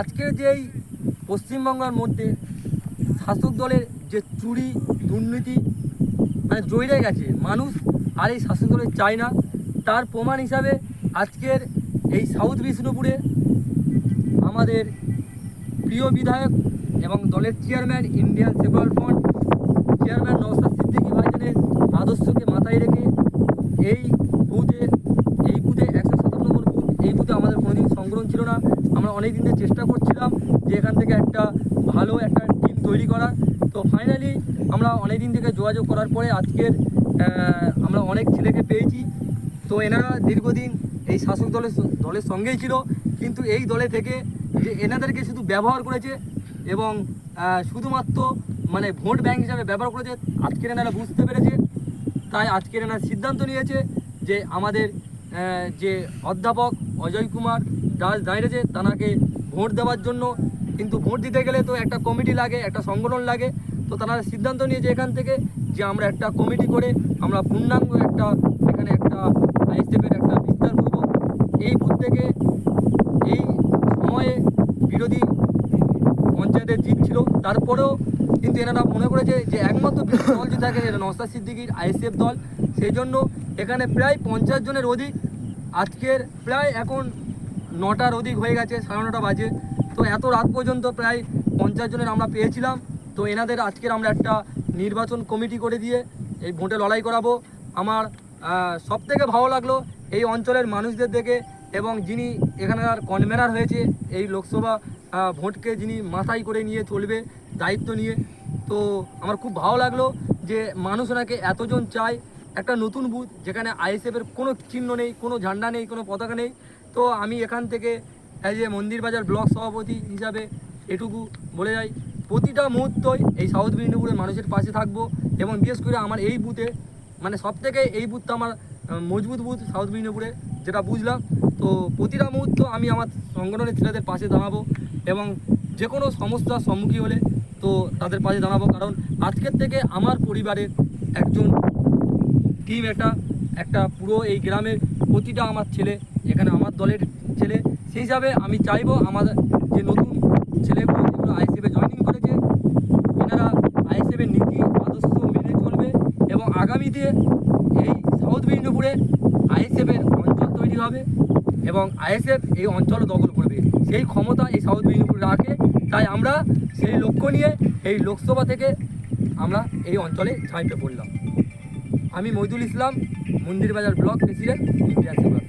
আজকের যে এই পশ্চিমবাংলার মধ্যে শাসক দলের যে চুরি, দুর্নীতি মানে জড়িয়ে গেছে, মানুষ আর এই শাসক দলের চায় না। তার প্রমাণ হিসাবে আজকের এই সাউথ বিষ্ণুপুরে আমাদের প্রিয় বিধায়ক এবং দলের chairman, Indian Secular Front chairman Naushad Siddiqui ভাইজানের আদর্শকে মাথায় রেখে এই বুথে এই বুথে একশো সাতান্ন নম্বর বুথ, এই বুথে আমাদের কোনোদিন সংগ্রহ ছিল না। আমরা অনেক দিন চেষ্টা করছিলাম যে এখান থেকে একটা ভালো একটা টিম তৈরি করার। তো ফাইনালি আমরা অনেক দিন থেকে যোগাযোগ করার পরে আজকের আমরা অনেক ছেলেকে পেয়েছি। তো এনারা দীর্ঘদিন এই শাসক দলের দলের সঙ্গেই ছিল। কিন্তু এই দলে থেকে যে এনাদেরকে শুধু ব্যবহার করেছে এবং শুধুমাত্র মানে ভোট ব্যাংক হিসাবে ব্যবহার করেছে, আজকের এনারা বুঝতে পেরেছে। তাই আজকের এনারা সিদ্ধান্ত নিয়েছে যে আমাদের যে অধ্যাপক অজয় কুমার দাস দাঁড়িয়েছে তানাকে ভোট দেওয়ার জন্য, কিন্তু ভোট দিতে গেলে তো একটা কমিটি লাগে, একটা সংগঠন লাগে। তো তারা সিদ্ধান্ত নিয়েছে এখান থেকে যে আমরা একটা কমিটি করে আমরা পূর্ণাঙ্গ একটা এখানে একটা আইএসএফের একটা বিস্তার করব। এই থেকে এই সময়ে বিরোধী পঞ্চায়েতের জিত ছিল। তারপরেও কিন্তু এনারা মনে করেছে যে একমাত্র দল যে থাকে এটা নস্তার সিদ্দিকির আইএসএফ দল। সেই জন্য এখানে প্রায় পঞ্চাশ জনের অধিক। আজকের প্রায় এখন নটার অধিক হয়ে গেছে, সাড়ে নটা বাজে। তো এত রাত পর্যন্ত প্রায় পঞ্চাশ জনের আমরা পেয়েছিলাম। তো এনাদের আজকের আমরা একটা নির্বাচন কমিটি করে দিয়ে এই ভোটে লড়াই করাবো। আমার সব থেকে ভালো লাগল এই অঞ্চলের মানুষদের দেখে এবং যিনি এখানকার কনভেনার হয়েছে, এই লোকসভা ভোটকে যিনি মাথায় করে নিয়ে চলবে, দায়িত্ব নিয়ে। তো আমার খুব ভালো লাগল যে মানুষ ওনাকে এতজন চায়। একটা নতুন বুথ যেখানে আইএসএফের কোনো চিহ্ন নেই, কোনো ঝান্ডা নেই, কোনো পতাকা নেই। তো আমি এখান থেকে অ্যাজ এ মন্দির বাজার ব্লক সভাপতি হিসাবে এটুকু বলে যাই। প্রতিটা মুহূর্তই এই সাউথ মেদিনীপুরের মানুষের পাশে থাকব এবং বিশেষ করে আমার এই বুথে মানে সব থেকে এই বুথটা আমার মজবুত বুথ সাউথ মেদিনীপুরে, যেটা বুঝলাম। তো প্রতিটা মুহূর্ত আমি আমার সংগঠনের ছেলেদের পাশে দাঁড়াবো এবং যে কোনো সমস্যার সম্মুখীন হলে তো তাদের পাশে দাঁড়াবো। কারণ আজকের থেকে আমার পরিবারের একজন টিম একটা একটা পুরো এই গ্রামের প্রতিটা আমার ছেলে এখানে আমার দলের ছেলে, সেই হিসাবে আমি চাইব আমাদের যে নতুন ছেলেগুলো যেগুলো আইএসএফে জয়েনিং করেছে, এনারা আইএসএফের নীতি, আদর্শ মেনে চলবে এবং আগামীতে এই সাউথ মেদিনীপুরে আইএসএফের অঞ্চল তৈরি হবে এবং আইএসএফ এই অঞ্চল দখল করবে। সেই ক্ষমতা এই সাউথ মেদিনীপুরে রাখে। তাই আমরা সেই লক্ষ্য নিয়ে এই লোকসভা থেকে আমরা এই অঞ্চলে ঝাঁপিয়ে পড়লাম। আমি মইদুল ইসলাম, মন্দির বাজার ব্লক প্রেসিডেন্ট, ইন্ডিয়া সেকুলার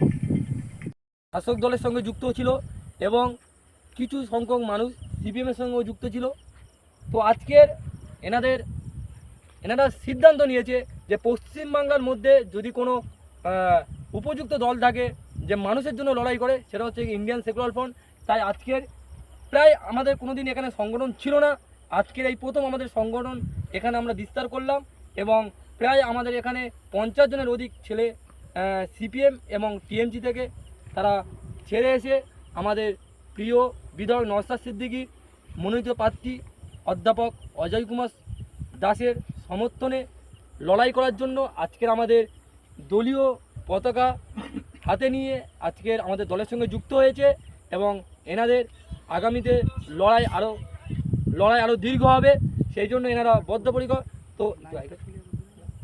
শাসক দলের সঙ্গে যুক্ত ছিল এবং কিছু সংখ্যক মানুষ সিপিএমের সঙ্গেও যুক্ত ছিল। তো আজকের এনাদের, এনারা সিদ্ধান্ত নিয়েছে যে পশ্চিমবাংলার মধ্যে যদি কোনো উপযুক্ত দল থাকে যে মানুষের জন্য লড়াই করে, সেটা হচ্ছে ইন্ডিয়ান সেকুলার ফ্রন্ট তাই আজকের প্রায় আমাদের কোনো দিন এখানে সংগঠন ছিল না। আজকের এই প্রথম আমাদের সংগঠন এখানে আমরা বিস্তার করলাম এবং প্রায় আমাদের এখানে পঞ্চাশ জনের অধিক ছেলে সিপিএম এবং টিএমজি থেকে তারা ছেড়ে এসে আমাদের প্রিয় বিধায়ক নওসাদ সিদ্দিকী, মনোনীত প্রার্থী অধ্যাপক অজয় কুমার দাসের সমর্থনে লড়াই করার জন্য আজকের আমাদের দলীয় পতাকা হাতে নিয়ে আজকের আমাদের দলের সঙ্গে যুক্ত হয়েছে এবং এনাদের আগামীতে লড়াই আরও লড়াই আরও দীর্ঘ হবে, সেই জন্য এনারা বদ্ধপরিকর। তো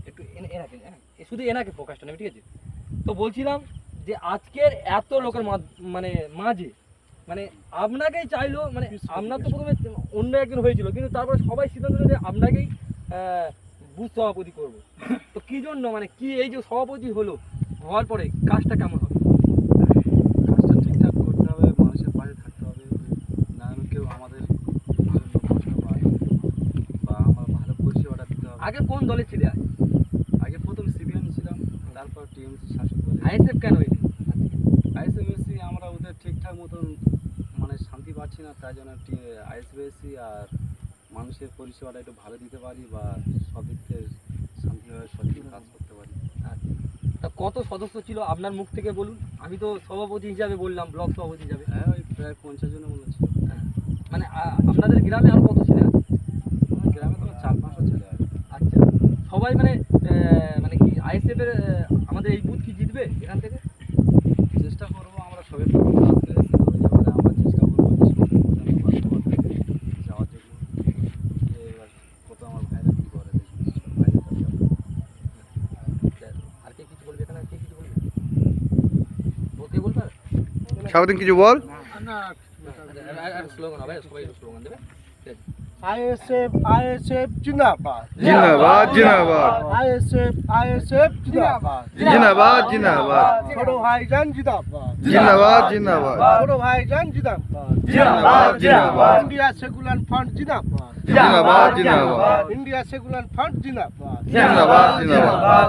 একটু এনাকে এনা- শুধু এনাকে ফোকাসটা নেবে, ঠিক আছে? তো বলছিলাম যে আজকের এত লোকের মানে মাঝে মানে আপনাকেই চাইলো মানে আপনার তো প্রথমে অন্য একজন হয়েছিল কিন্তু তারপরে সবাই সিদ্ধান্ত নিল যে আপনাকেই বুথ সভাপতি করব। তো কি জন্য মানে কি এই যে সভাপতি হলো হওয়ার পরে কাজটা কেমন হবে? কাজটা ঠিকঠাক করতে হবে মানুষের পাশে থাকতে হবে না হলে কেউ আমাদের কষ্ট পায় বা আমার ভালো পরিষেবাটা দিতে হবে। আগে কোন দলে ছিলে আগে? প্রথম সিবিএম ছিলাম তারপর টিএমসি শাসক করে আইএসএফ কেন হয়েছে আইএসএমএসসি আমরা ওদের ঠিকঠাক মতন মানে শান্তি পাচ্ছি না তাই জন্য একটি আইএসবিএসসি আর মানুষের পরিষেবাটা একটু ভালো দিতে পারি বা সব দিক থেকে শান্তিভাবে সঠিক কাজ করতে পারি। তা কত সদস্য ছিল আপনার মুখ থেকে বলুন? আমি তো সভাপতি হিসাবে বললাম ব্লক সভাপতি হিসাবে। হ্যাঁ ওই প্রায় পঞ্চাশ জনের মতো ছিল। মানে আপনাদের গ্রামে আর কত ছেলে আছে? গ্রামে তো চার পাঁচশো ছেলে আছে। আচ্ছা। সবাই মানে মানে কি আইএসএফ এর আহ, আমাদের এই বুথ কি জিতবে এখান থেকে চেষ্টা করব আমরা সবাই কাজ করেছি ওই ব্যাপারে আমরা চেষ্টা করব যে সবাই সারাদিন কিছু বল। স্লোগান হবে সবাই স্লোগান দেবে। আইএসএফ আইএসএফ জিন্দাবাদ। জিন্দাবাদ জিন্দাবাদ। আইএসএফ আইএসএফ জিন্দাবাদ। জিন্দাবাদ জিন্দাবাদ। ছোট ভাইজান জিন্দাবাদ। জিন্দাবাদ জিন্দাবাদ। ছোট ভাইজান জিন্দাবাদ। জিন্দাবাদ জিন্দাবাদ। ইন্ডিয়া সেকুলার ফ্রন্ট জিন্দাবাদ। জিন্দাবাদ জিন্দাবাদ। ইন্ডিয়া সেকুলার ফ্রন্ট জিন্দাবাদ জিন্দাবাদ। জিন্দাবাদ।